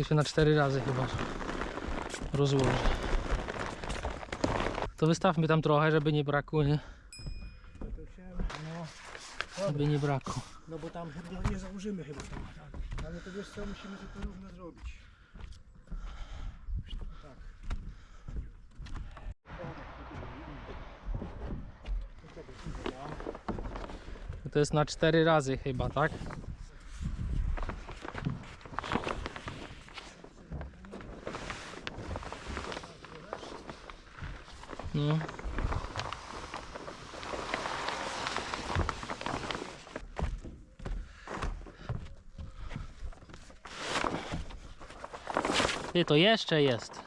to się na cztery razy chyba rozłoży. To wystawmy tam trochę, żeby nie brakło, nie? Żeby nie brakło. no bo tam chyba nie założymy chyba tam. Tak. Ale to wiesz co, musimy to równo zrobić. Tak. To jest na cztery razy chyba, tak? No. Ty, to jeszcze jest.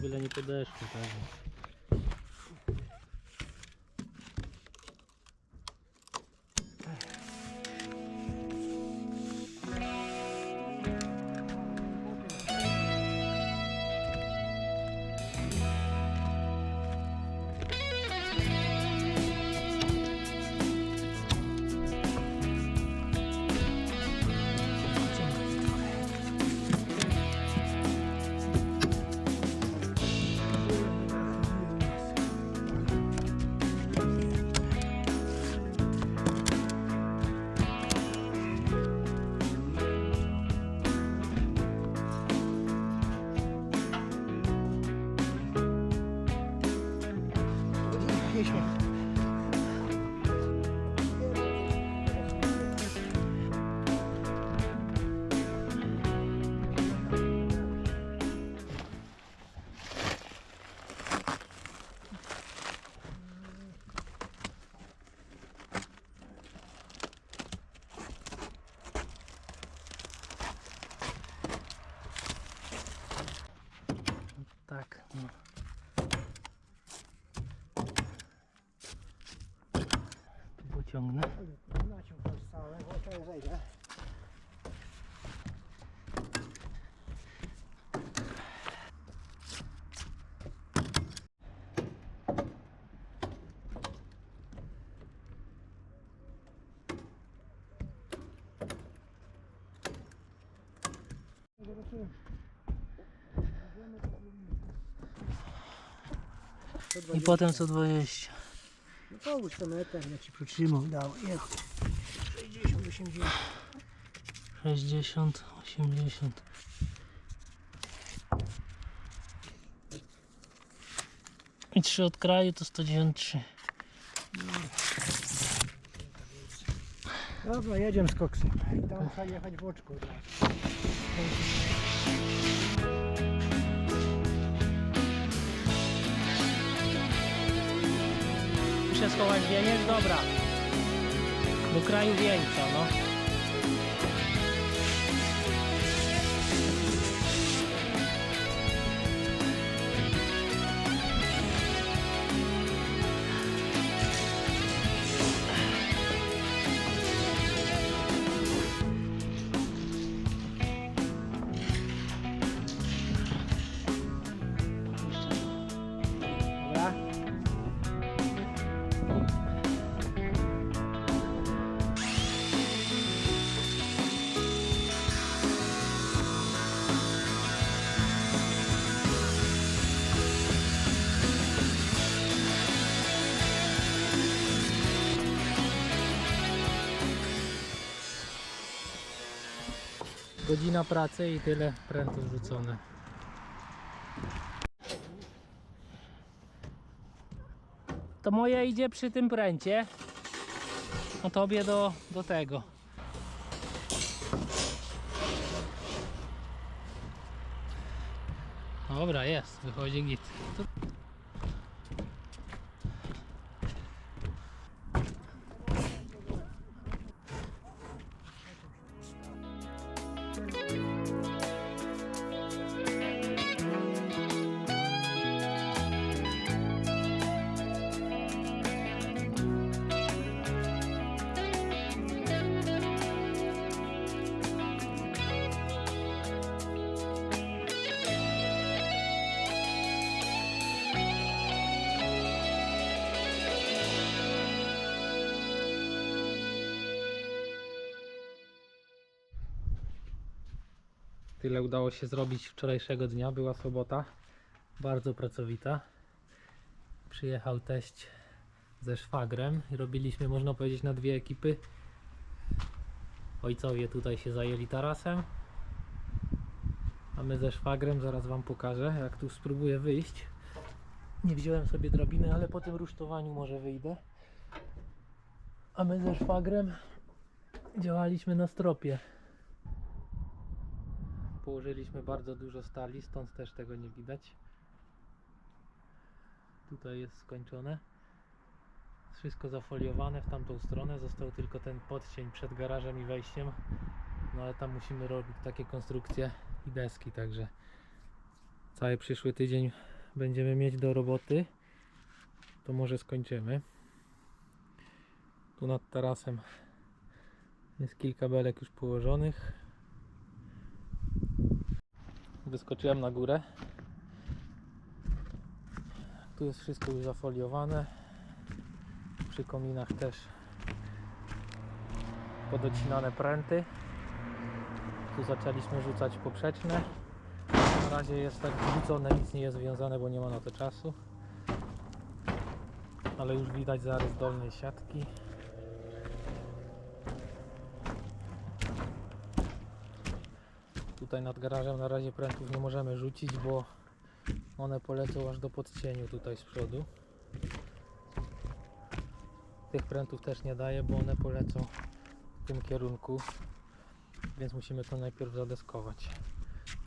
Byle nie podeszło, tak. Tu pociągnę. Naciąg to jest całe, bo to zejdę. I potem co 20. Połóż ten meter, ja ci przytrzymał, dał. Jech. 60, 80. 60, 80. I 3 od kraju to 193. Dobra, jedziemy z koksem. I tam trzeba jechać w oczku. od Muszę schować wieniec? Dobra. Do kraju wieńca, no. Godzina pracy i tyle prętów rzucone. To moje idzie przy tym pręcie. A tobie do, do tego. Dobra, jest, wychodzi git. Tyle udało się zrobić wczorajszego dnia. Była sobota. Bardzo pracowita. Przyjechał teść ze szwagrem i robiliśmy, można powiedzieć, na dwie ekipy. Ojcowie tutaj się zajęli tarasem. A my ze szwagrem zaraz Wam pokażę, jak tu spróbuję wyjść. Nie wziąłem sobie drabiny, ale po tym rusztowaniu może wyjdę. A my ze szwagrem działaliśmy na stropie. Położyliśmy bardzo dużo stali, stąd też tego nie widać. Tutaj jest skończone. Wszystko zafoliowane w tamtą stronę. Został tylko ten podcień przed garażem i wejściem. No ale tam musimy robić takie konstrukcje i deski, także cały przyszły tydzień będziemy mieć do roboty. To może skończymy. Tu nad tarasem jest kilka belek już położonych. Wyskoczyłem na górę. Tu jest wszystko już zafoliowane. Przy kominach też podocinane pręty. Tu zaczęliśmy rzucać poprzeczne. Na razie jest tak rzucone, nic nie jest związane, bo nie ma na to czasu. Ale już widać zarys dolnej siatki. Tutaj nad garażem na razie prętów nie możemy rzucić, bo one polecą aż do podcieniu tutaj z przodu. Tych prętów też nie daje, bo one polecą w tym kierunku, więc musimy to najpierw zadeskować.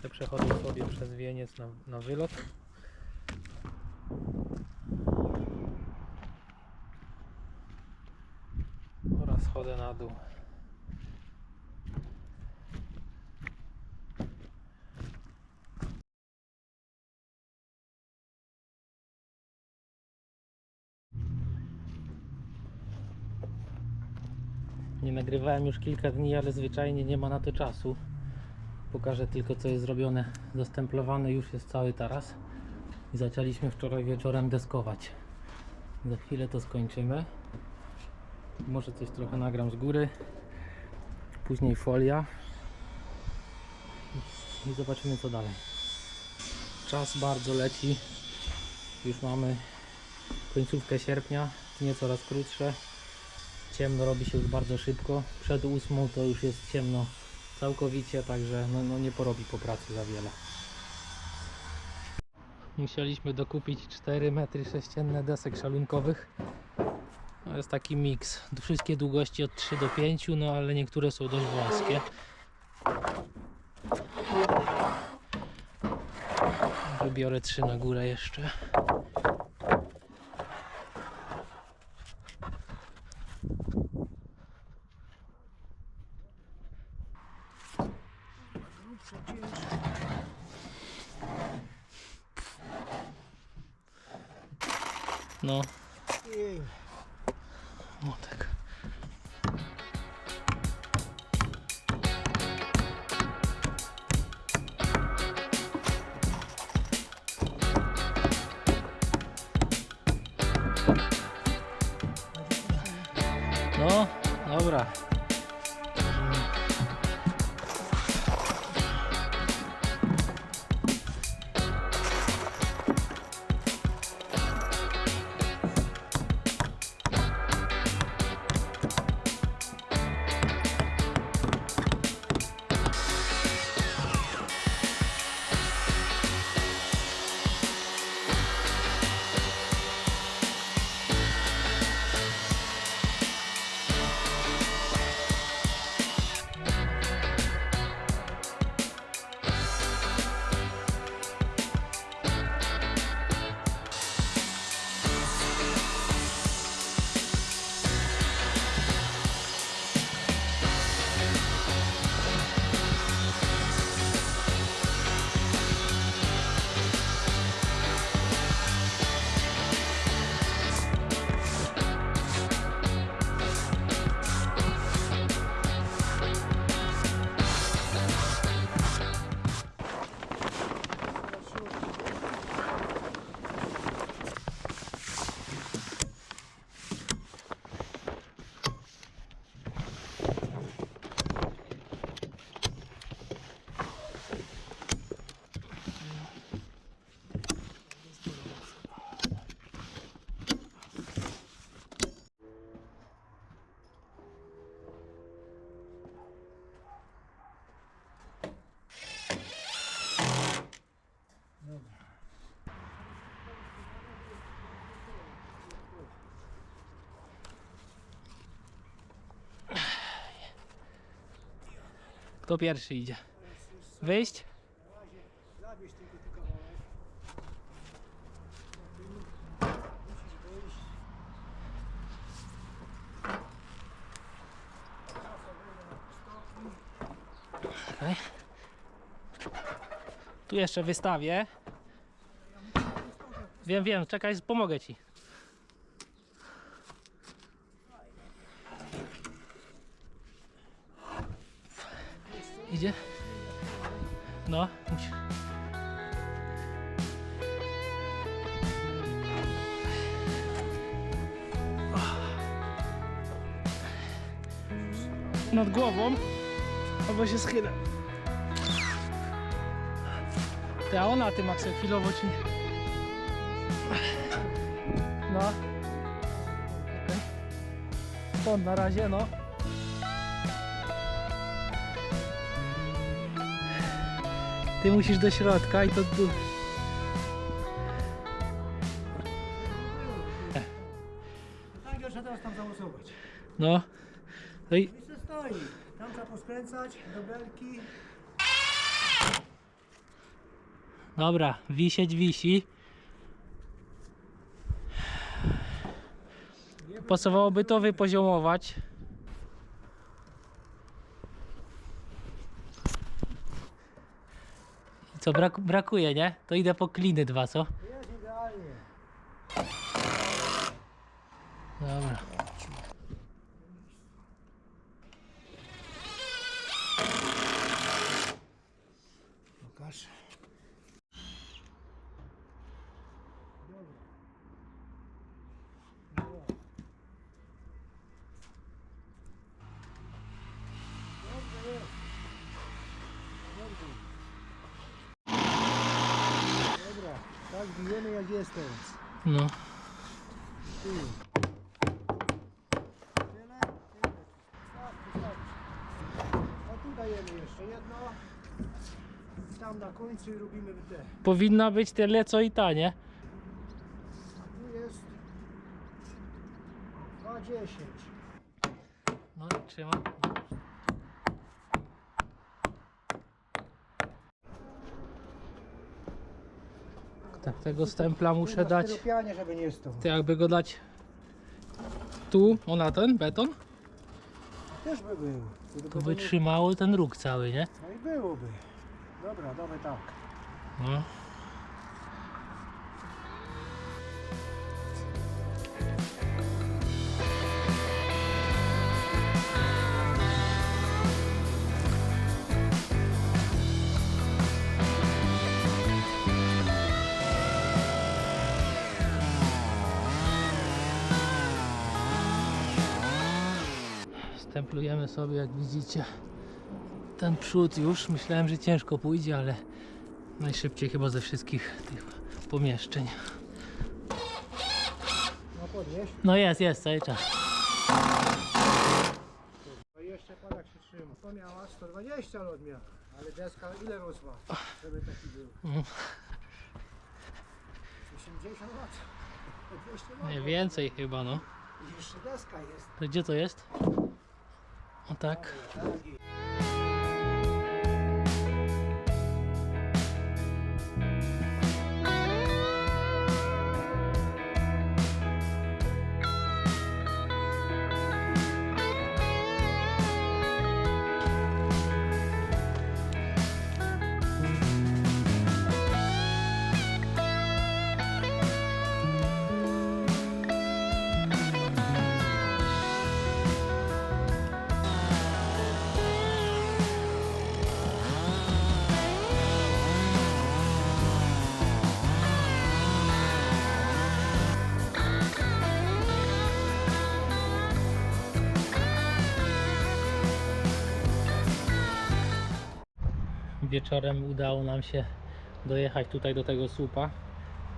Te przechodzą sobie przez wieniec na, na wylot. Oraz chodzę na dół. Nie nagrywałem już kilka dni, ale zwyczajnie nie ma na to czasu. Pokażę tylko co jest zrobione. Zastemplowany już jest cały taras. I zaczęliśmy wczoraj wieczorem deskować. Za chwilę to skończymy. Może coś trochę nagram z góry. Później folia. I zobaczymy co dalej. Czas bardzo leci. Już mamy końcówkę sierpnia. Dnie coraz krótsze. Ciemno robi się już bardzo szybko. Przed ósmą to już jest ciemno całkowicie, także no, no nie porobi po pracy za wiele. Musieliśmy dokupić 4 metry sześcienne desek szalunkowych. To jest taki miks. Wszystkie długości od 3 do 5, no ale niektóre są dość wąskie. Wybiorę 3 na górę jeszcze. Dobra. Kto pierwszy idzie? Wyjść? Okej. Tu jeszcze wystawię. Wiem, wiem, czekaj, pomogę ci. Nad głową, albo się schylę. Ty, a ona ty Max chwilowo ci nie... No. Okej. To na razie, no. Ty musisz do środka i to tu. Tak, trzeba teraz tam zamocować. No. No i Stoi. Tam trzeba poskręcać do belki. dobra, wisieć wisi. Pasowałoby to wypoziomować. I co, brak, brakuje, nie? To idę po kliny dwa, co? Jest idealnie. Dobra. Jest teraz. No. Tu. Tyle? Tyle. Starczy, starczy. A tu dajemy jeszcze jedno. Tam na końcu i robimy te. Powinna być tyle co i ta, nie? Tu jest 2,10. No, trzymam. Tak, tego stempla muszę dać. Styropianie, żeby nie stał. Jakby go dać tu, o na ten beton, Też by to by nie- trzymało ten róg cały, nie? No i byłoby. Dobra, damy tak. No. Stemplujemy sobie, jak widzicie, ten przód już. Myślałem, że ciężko pójdzie, ale najszybciej chyba ze wszystkich tych pomieszczeń. No podnieś. No jest, jest cały czas. No jeszcze padak się trzyma. To miała 120 lot miała. Ale deska ile rosła, żeby taki był? Mhm. 80 lat. 200 lat. Nie więcej chyba, no. I Jeszcze deska jest. To gdzie to jest? O Wieczorem udało nam się dojechać tutaj do tego słupa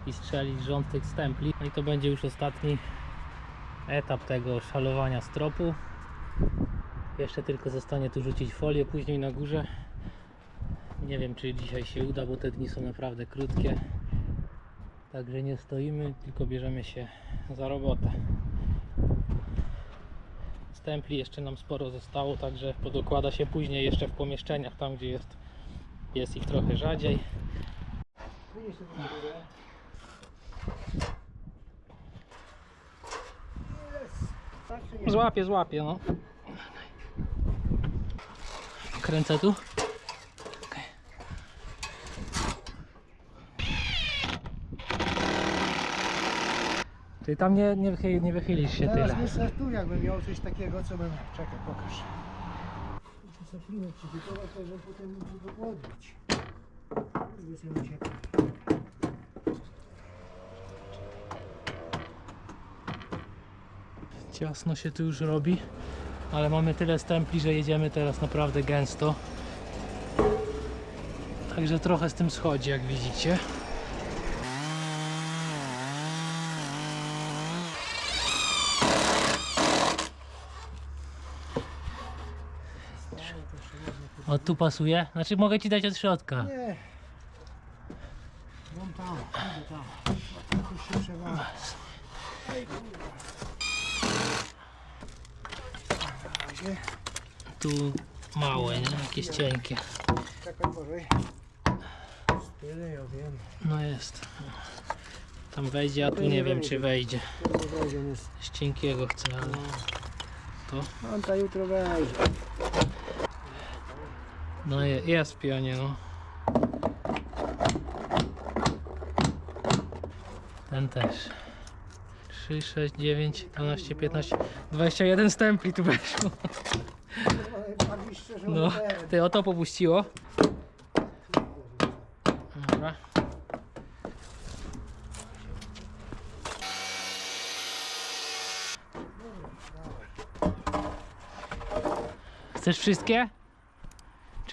i strzelić rząd tych stempli. No i to będzie już ostatni etap tego szalowania stropu. Jeszcze tylko zostanie tu rzucić folię później na górze. Nie wiem czy dzisiaj się uda, bo te dni są naprawdę krótkie. Także nie stoimy, tylko bierzemy się za robotę. stempli jeszcze nam sporo zostało, także podokłada się później jeszcze w pomieszczeniach, tam gdzie jest, jest ich trochę rzadziej. Złapie, złapie, no. Kręcę tu. Okej. Ty tam nie, nie, nie wychylisz się Teraz tyle. myślę tu jakbym miał coś takiego, co bym... Czekaj, pokaż. Plinę przygotować, żeby potem uciekł. Ciasno się tu już robi, ale mamy tyle stempli, że jedziemy teraz naprawdę gęsto. Także trochę z tym schodzi, jak widzicie. O, tu pasuje. Znaczy mogę ci dać od środka. Nie. Mam tam, idę tam. Tu się przewala. Ej, kurwa. Na razie. Tu małe, nie? Jakieś cienkie. Czekaj, Bożej. Tyle ja wiem. No jest. Tam wejdzie, a tu nie wiem czy wejdzie. Z cienkiego chcę, ale to. On ta jutro wejdzie. No je, jest pionie, no. Ten też. 3, 6, 9, 12, 15, 21 stempli tu weszło. No, ty o to popuściło. Dobra. Chcesz wszystkie?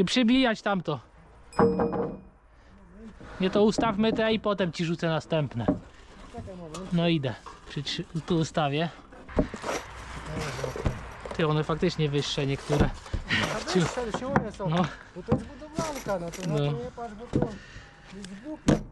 Czy przybijać tamto? Nie to ustawmy te i potem ci rzucę następne. No idę. Przy, tu ustawię. Ty, one faktycznie wyższe niektóre. Wyższe są. No, Bo to jest budowlanka, no to No. na to nie patrz, bo to jest głupie.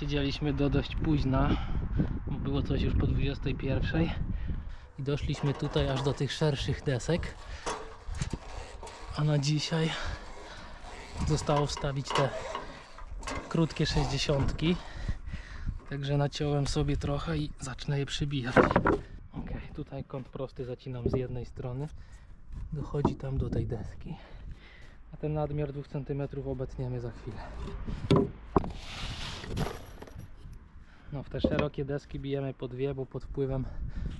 Siedzieliśmy do dość późna, było coś już po 21 i doszliśmy tutaj aż do tych szerszych desek. A na dzisiaj zostało wstawić te krótkie 60. Także naciąłem sobie trochę i zacznę je przybijać. Ok, tutaj kąt prosty zacinam z jednej strony. Dochodzi tam do tej deski. A ten nadmiar 2 cm obetniemy za chwilę. No w te szerokie deski bijemy po dwie, bo pod wpływem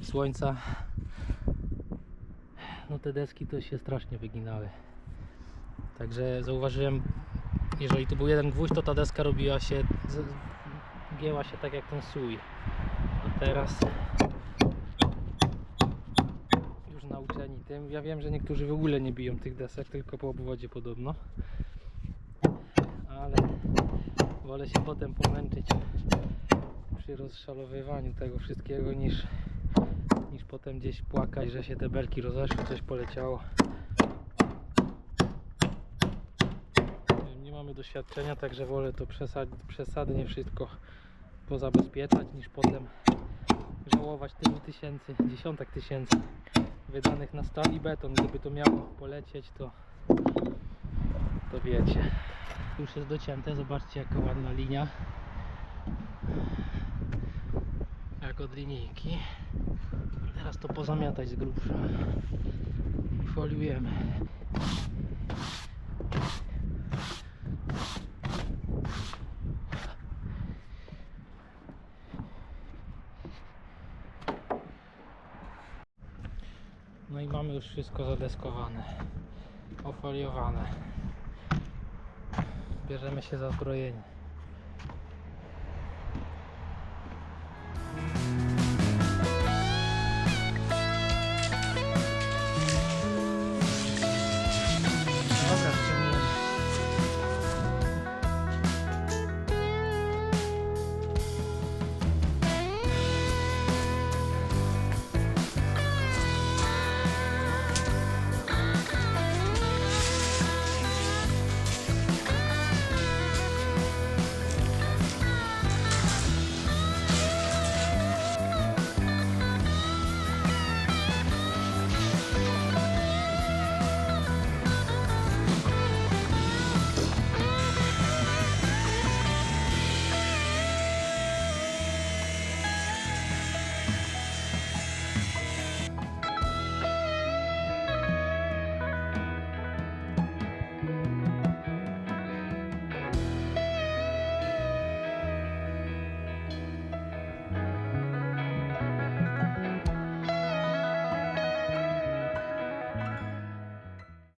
słońca no te deski to się strasznie wyginały. Także zauważyłem, jeżeli tu był jeden gwóźdź, to ta deska robiła się, gięła się tak jak ten sój. A teraz już nauczeni tym, ja wiem, że niektórzy w ogóle nie biją tych desek, tylko po obwodzie podobno. Ale wolę się potem pomęczyć przy rozszalowywaniu tego wszystkiego niż, niż potem gdzieś płakać, że się te belki rozeszły, coś poleciało. Nie mamy doświadczenia, także wolę to przesad, przesadnie wszystko pozabezpieczać niż potem żałować tylu tysięcy, dziesiątek tysięcy wydanych na stal i beton. Gdyby to miało polecieć, to, to wiecie. Już jest docięte, zobaczcie jaka ładna linia. Jak od linijki. Teraz to pozamiatać z grubsza. I foliujemy. No i mamy już wszystko zadeskowane, ofoliowane. Bierzemy się za zbrojenie.